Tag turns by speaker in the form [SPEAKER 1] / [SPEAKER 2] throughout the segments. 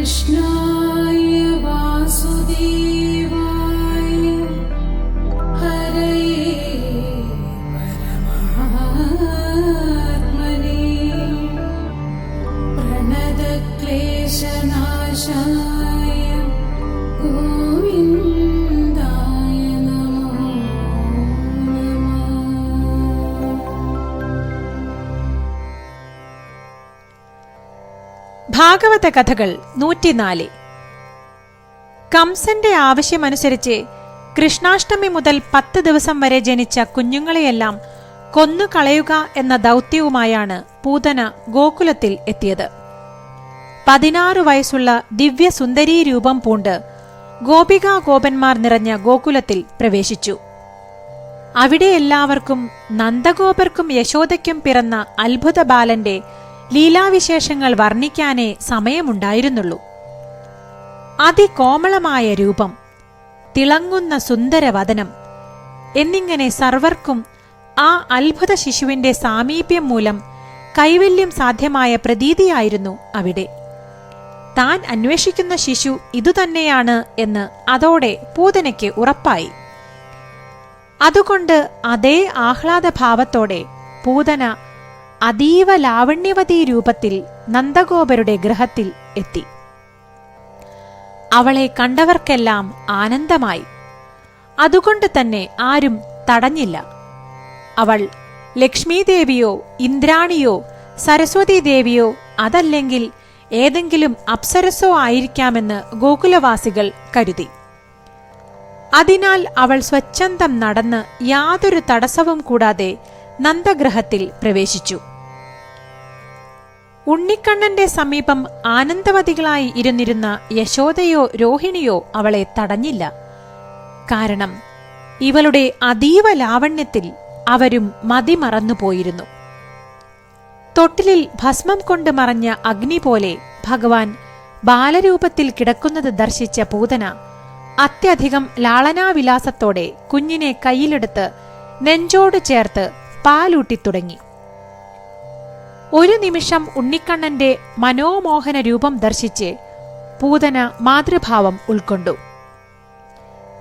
[SPEAKER 1] कृष्णाय वासुदेव
[SPEAKER 2] ഭാഗവത കഥകൾ നൂറ്റിനാല്. കംസന്റെ ആവശ്യമനുസരിച്ച് കൃഷ്ണാഷ്ടമി മുതൽ പത്ത് ദിവസം വരെ ജനിച്ച കുഞ്ഞുങ്ങളെയെല്ലാം കൊന്നു കളയുക എന്ന ദൗത്യവുമായാണ് പൂതന ഗോകുലത്തിൽ എത്തിയത്. പതിനാറ് വയസ്സുള്ള ദിവ്യസുന്ദരീ രൂപം പൂണ്ട് ഗോപികാ ഗോപന്മാർ നിറഞ്ഞ ഗോകുലത്തിൽ പ്രവേശിച്ചു. അവിടെ എല്ലാവർക്കും നന്ദഗോപർക്കും യശോദയ്ക്കും പിറന്ന അത്ഭുത ബാലന്റെ ലീലാവിശേഷങ്ങൾ വർണിക്കാനേ സമയമുണ്ടായിരുന്നുള്ളൂ. അതികോമളമായ രൂപം തിളങ്ങുന്ന സുന്ദരവദനം എന്നിങ്ങനെ സർവർക്കും ആ അത്ഭുത ശിശുവിന്റെ സാമീപ്യം മൂലം കൈവല്യം സാധ്യമായ പ്രതീതിയായിരുന്നു അവിടെ. താൻ അന്വേഷിക്കുന്ന ശിശു ഇതുതന്നെയാണ് എന്ന് അതോടെ പൂതനയ്ക്ക് ഉറപ്പായി. അതുകൊണ്ട് അതേ ആഹ്ലാദഭാവത്തോടെ പൂതന അതീവ ലാവണ്യവതി രൂപത്തിൽ നന്ദഗോപരുടെ ഗൃഹത്തിൽ എത്തി. അവളെ കണ്ടവർക്കെല്ലാം ആനന്ദമായി. അതുകൊണ്ട് തന്നെ ആരും തടഞ്ഞില്ല. അവൾ ലക്ഷ്മീദേവിയോ ഇന്ദ്രാണിയോ സരസ്വതി ദേവിയോ അതല്ലെങ്കിൽ ഏതെങ്കിലും അപ്സരസോ ആയിരിക്കാമെന്ന് ഗോകുലവാസികൾ കരുതി. അതിനാൽ അവൾ സ്വച്ഛന്തം നടന്ന് യാതൊരു തടസ്സവും കൂടാതെ നന്ദഗ്രഹത്തിൽ പ്രവേശിച്ചു. ഉണ്ണിക്കണ്ണന്റെ സമീപം ആനന്ദവതികളായി ഇരുന്നിരുന്ന യശോദയോ രോഹിണിയോ അവളെ തടഞ്ഞില്ല. കാരണം ഇവളുടെ അതീവ ലാവണ്യത്തിൽ അവരും മതിമറന്നുപോയിരുന്നു തൊട്ടിലിൽ ഭസ്മം കൊണ്ട് മറഞ്ഞ അഗ്നി പോലെ ഭഗവാൻ ബാലരൂപത്തിൽ കിടക്കുന്നത് ദർശിച്ച പൂതന അത്യധികം ലാളനാവിലാസത്തോടെ കുഞ്ഞിനെ കയ്യിലെടുത്ത് നെഞ്ചോട് ചേർത്ത് പാലൂട്ടിത്തുടങ്ങി. ഒരു നിമിഷം ഉണ്ണിക്കണ്ണന്റെ മനോമോഹന രൂപം ദർശിച്ച് പൂതന മാതൃഭാവം ഉൾക്കൊണ്ടു.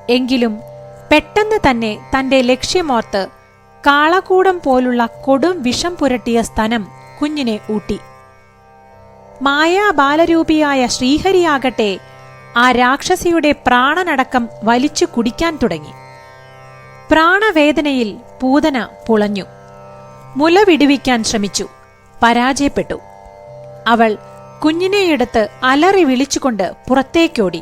[SPEAKER 2] എങ്കിലും പെട്ടെന്ന് തന്നെ തന്റെ ലക്ഷ്യമോർത്ത് കാളകൂടം പോലുള്ള കൊടും വിഷം പുരട്ടിയ സ്ഥലം കുഞ്ഞിനെ ഊട്ടി. മായാ മായാബാലരൂപിയായ ശ്രീഹരിയാകട്ടെ ആ രാക്ഷസിയുടെ പ്രാണനടക്കം വലിച്ചു കുടിക്കാൻ തുടങ്ങി. പ്രാണവേദനയിൽ പൂതന പുളഞ്ഞു. മുല വിടുവിക്കാൻ ശ്രമിച്ചു. പരാജയപ്പെട്ടു. അവൾ കുഞ്ഞിനെയെടുത്ത് അലറി വിളിച്ചുകൊണ്ട് പുറത്തേക്കോടി.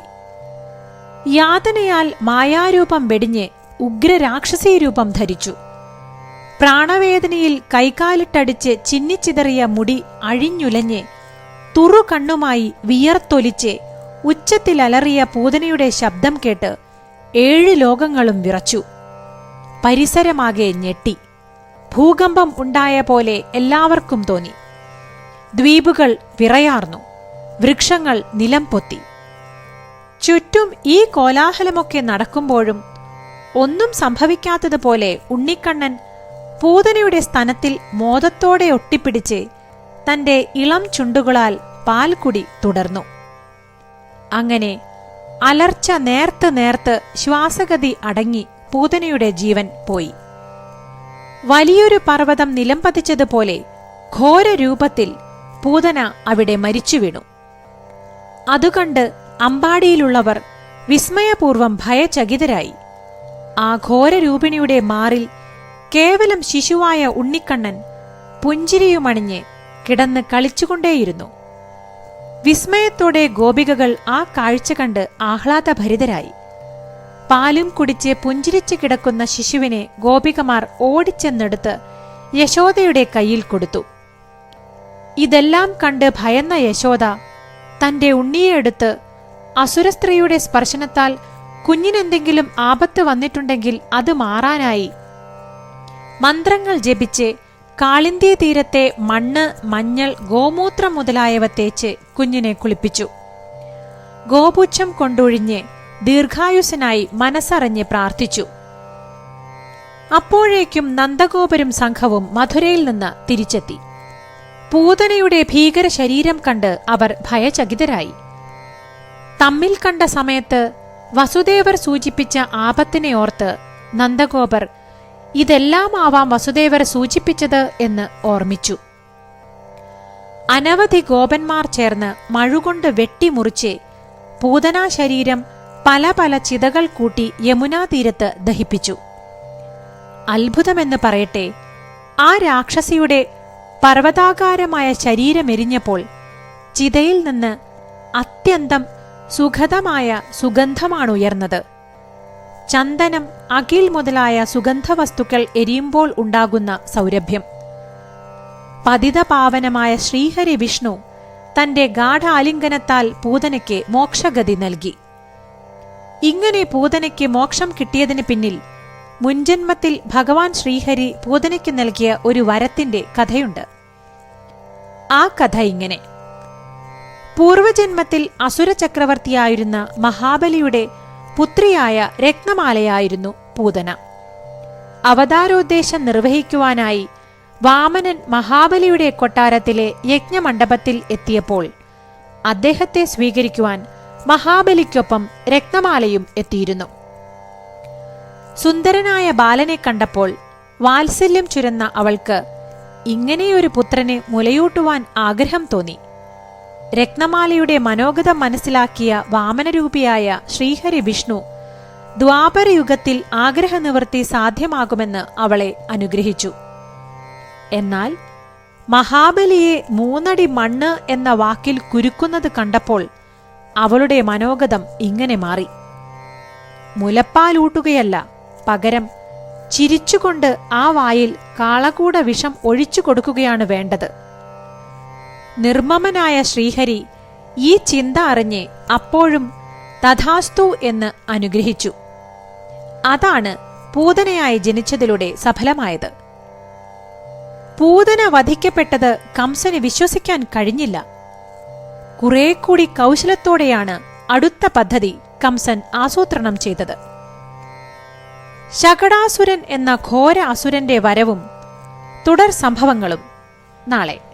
[SPEAKER 2] യാതനയാൽ മായാരൂപം വെടിഞ്ഞ് ഉഗ്രരാക്ഷസീ രൂപം ധരിച്ചു. പ്രാണവേദനയിൽ കൈകാലിട്ടടിച്ച് ചിന്നിച്ചിതറിയ മുടി അഴിഞ്ഞുലഞ്ഞ് തുറുകണ്ണുമായി വിയർത്തൊലിച്ച് ഉച്ചത്തിലലറിയ പൂതനയുടെ ശബ്ദം കേട്ട് ഏഴ് ലോകങ്ങളും വിറച്ചു. പരിസരമാകെ ഞെട്ടി. ഭൂകമ്പം ഉണ്ടായ പോലെ എല്ലാവർക്കും തോന്നി. ദ്വീപുകൾ വിറയാർന്നു. വൃക്ഷങ്ങൾ നിലം പൊത്തി. ചുറ്റും ഈ കോലാഹലമൊക്കെ നടക്കുമ്പോഴും ഒന്നും സംഭവിക്കാത്തതുപോലെ ഉണ്ണിക്കണ്ണൻ പൂതനയുടെ സ്തനത്തിൽ മോദത്തോടെ ഒട്ടിപ്പിടിച്ച് തന്റെ ഇളം ചുണ്ടുകളാൽ പാൽക്കുടി തുടർന്നു. അങ്ങനെ അലർച്ച നേർത്ത് നേർത്ത് ശ്വാസഗതി അടങ്ങി. പൂതനയുടെ ജീവൻ പോയി. വലിയൊരു പർവതം നിലംപതിച്ചതുപോലെ ഘോരരൂപത്തിൽ പൂതന അവിടെ മരിച്ചു വീണു അതുകണ്ട് അമ്പാടിയിലുള്ളവർ വിസ്മയപൂർവം ഭയചകിതരായി. ആ ഘോരരൂപിണിയുടെ മാറിൽ കേവലം ശിശുവായ ഉണ്ണിക്കണ്ണൻ പുഞ്ചിരിയുമണിഞ്ഞ് കിടന്ന് കളിച്ചുകൊണ്ടേയിരുന്നു. വിസ്മയത്തോടെ ഗോപികകൾ ആ കാഴ്ച കണ്ട് ആഹ്ലാദഭരിതരായി. പാലും കുടിച്ച് പുഞ്ചിരിച്ചു കിടക്കുന്ന ശിശുവിനെ ഗോപികമാർ ഓടിച്ചെന്നെടുത്ത് യശോദയുടെ കയ്യിൽ കൊടുത്തു. ഇതെല്ലാം കണ്ട് ഭയന്ന യശോദ തന്റെ ഉണ്ണിയെടുത്ത് അസുരസ്ത്രീയുടെ സ്പർശനത്താൽ കുഞ്ഞിനെന്തെങ്കിലും ആപത്ത് വന്നിട്ടുണ്ടെങ്കിൽ അത് മാറാനായി. മന്ത്രങ്ങൾ ജപിച്ച് കാളിന്തി തീരത്തെ മണ്ണ് മഞ്ഞൾ ഗോമൂത്രം മുതലായവ തേച്ച് കുഞ്ഞിനെ കുളിപ്പിച്ചു. ഗോപുച്ഛം കൊണ്ടൊഴിഞ്ഞ് ദീർഘായുസനായി മനസ്സറിഞ്ഞ് പ്രാർത്ഥിച്ചു. അപ്പോഴേക്കും നന്ദഗോപരും സംഘവും മധുരയിൽ നിന്ന് തിരിച്ചെത്തി. പൂതനയുടെ ഭീകര ശരീരം കണ്ട് അവർ ഭയചകിതരായി. തമ്മിൽ കണ്ട സമയത്ത് വസുദേവർ സൂചിപ്പിച്ച ആപത്തിനെ ഓർത്ത് നന്ദഗോപർ ഇതെല്ലാം ആവാം വസുദേവർ സൂചിപ്പിച്ചത് എന്ന് ഓർമ്മിച്ചു. അനവധി ഗോപന്മാർ ചേർന്ന് മഴുകൊണ്ട് വെട്ടിമുറിച്ച് പൂതനാ ശരീരം പല പല ചിതകൾ കൂട്ടി യമുനാ തീരത്ത് ദഹിപ്പിച്ചു. അത്ഭുതമെന്ന് പറയട്ടെ ആ രാക്ഷസിയുടെ പർവതാകാരമായ ശരീരമെരിഞ്ഞപ്പോൾ ചിതയിൽ നിന്ന് അത്യന്തം സുഖതമായ സുഗന്ധമാണ് ഉയർന്നത് ചന്ദനം അകിൽ മുതലായ സുഗന്ധവസ്തുക്കൾ എരിയുമ്പോൾ ഉണ്ടാകുന്ന സൗരഭ്യം. പതിതപാവനമായ ശ്രീഹരി വിഷ്ണു തന്റെ ഗാഠാലിംഗനത്താൽ പൂതനയ്ക്ക് മോക്ഷഗതി നൽകി. ഇങ്ങനെ പൂതനയ്ക്ക് മോക്ഷം കിട്ടിയതിന് പിന്നിൽ മുൻജന്മത്തിൽ ഭഗവാൻ ശ്രീഹരി പൂതനയ്ക്ക് നൽകിയ ഒരു വരത്തിന്റെ കഥയുണ്ട്. ആ കഥ ഇങ്ങനെ. പൂർവജന്മത്തിൽ അസുര ചക്രവർത്തിയായിരുന്ന മഹാബലിയുടെ പുത്രിയായ രത്നമാലയായിരുന്നു പൂതന. അവതാരോദ്ദേശം നിർവഹിക്കുവാനായി വാമനൻ മഹാബലിയുടെ കൊട്ടാരത്തിലെ യജ്ഞമണ്ഡപത്തിൽ എത്തിയപ്പോൾ അദ്ദേഹത്തെ സ്വീകരിക്കുവാൻ മഹാബലിക്കൊപ്പം രക്തമാലയും എത്തിയിരുന്നു. സുന്ദരനായ ബാലനെ കണ്ടപ്പോൾ വാത്സല്യം ചുരന്ന അവൾക്ക് ഇങ്ങനെയൊരു പുത്രനെ മുലയൂട്ടുവാൻ ആഗ്രഹം തോന്നി. രക്തമാലയുടെ മനോഗതം മനസ്സിലാക്കിയ വാമനരൂപിയായ ശ്രീഹരി വിഷ്ണു ദ്വാപരയുഗത്തിൽ ആഗ്രഹനിവൃത്തി സാധ്യമാകുമെന്ന് അവളെ അനുഗ്രഹിച്ചു. എന്നാൽ മഹാബലിയെ മൂന്നടി മണ്ണ് എന്ന വാക്കിൽ കുരുക്കുന്നത് കണ്ടപ്പോൾ അവളുടെ മനോഗതം ഇങ്ങനെ മാറി. മുലപ്പാലൂട്ടുകയല്ല പകരം ചിരിച്ചുകൊണ്ട് ആ വായിൽ കാളകൂട വിഷം ഒഴിച്ചു കൊടുക്കുകയാണ് വേണ്ടത്. നിർമ്മമനായ ശ്രീഹരി ഈ ചിന്ത അറിഞ്ഞ് അപ്പോഴും തഥാസ്തു എന്ന് അനുഗ്രഹിച്ചു. അതാണ് പൂതനയായി ജനിച്ചതിലൂടെ സഫലമായത്. പൂതന വധിക്കപ്പെട്ടത് കംസന് വിശ്വസിക്കാൻ കഴിഞ്ഞില്ല. കുറെ കൂടി കൗശലത്തോടെയാണ് അടുത്ത പദ്ധതി കംസൻ ആസൂത്രണം ചെയ്തത്. ശകടാസുരൻ എന്ന ഘോര അസുരന്റെ വരവും തുടർ സംഭവങ്ങളും നാളെ.